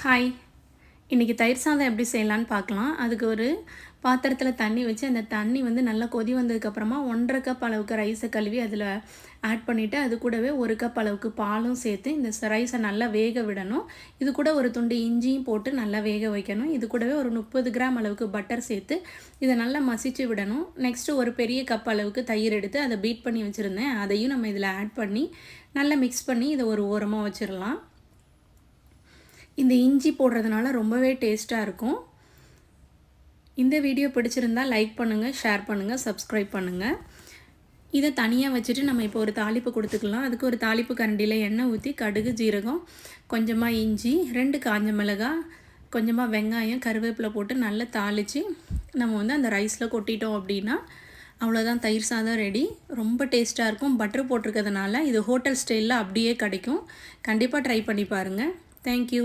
Hi இன்றைக்கி தயிர் சாதம் எப்படி செய்யலான்னு பார்க்கலாம். அதுக்கு ஒரு பாத்திரத்தில் தண்ணி வச்சு அந்த தண்ணி வந்து நல்லா கொதி வந்ததுக்கப்புறமா ஒன்றரை கப் அளவுக்கு ரைஸை கழுவி அதில் ஆட் பண்ணிவிட்டு அது கூடவே ஒரு கப் அளவுக்கு பாலும் சேர்த்து இந்த ரைஸை நல்லா வேக விடணும். இது கூட ஒரு துண்டு இஞ்சியும் போட்டு நல்லா வேக வைக்கணும். இது கூடவே ஒரு முப்பது கிராம் அளவுக்கு பட்டர் சேர்த்து இதை நல்லா மசிச்சு விடணும். நெக்ஸ்ட்டு ஒரு பெரிய கப் அளவுக்கு தயிர் எடுத்து அதை பீட் பண்ணி வச்சுருந்தேன். அதையும் நம்ம இதில் ஆட் பண்ணி நல்லா மிக்ஸ் பண்ணி இதை ஒரு ஓரமாக வச்சிடலாம் இந்த இஞ்சி போடுறதுனால ரொம்பவே டேஸ்ட்டாக இருக்கும். இந்த வீடியோ பிடிச்சிருந்தால் லைக் பண்ணுங்கள் ஷேர் பண்ணுங்கள் சப்ஸ்கிரைப் பண்ணுங்கள் இதை தனியாக வச்சுட்டு நம்ம இப்போ ஒரு தாளிப்பு கொடுத்துக்கலாம். அதுக்கு ஒரு தாளிப்பு கரண்டியில் எண்ணெய் ஊற்றி கடுகு ஜீரகம் கொஞ்சமாக இஞ்சி ரெண்டு காஞ்ச மிளகாய் கொஞ்சமாக வெங்காயம் கருவேப்பிலை போட்டு நல்லா தாளித்து நம்ம வந்து அந்த ரைஸில் கொட்டிட்டோம் அப்படின்னா அவ்வளோதான் தயிர் சாதம் ரெடி ரொம்ப டேஸ்ட்டாக இருக்கும். பட்டர் போட்டிருக்கிறதுனால இது ஹோட்டல் ஸ்டைலில் அப்படியே கிடைக்கும். கண்டிப்பாக ட்ரை பண்ணி பாருங்கள் தேங்க்யூ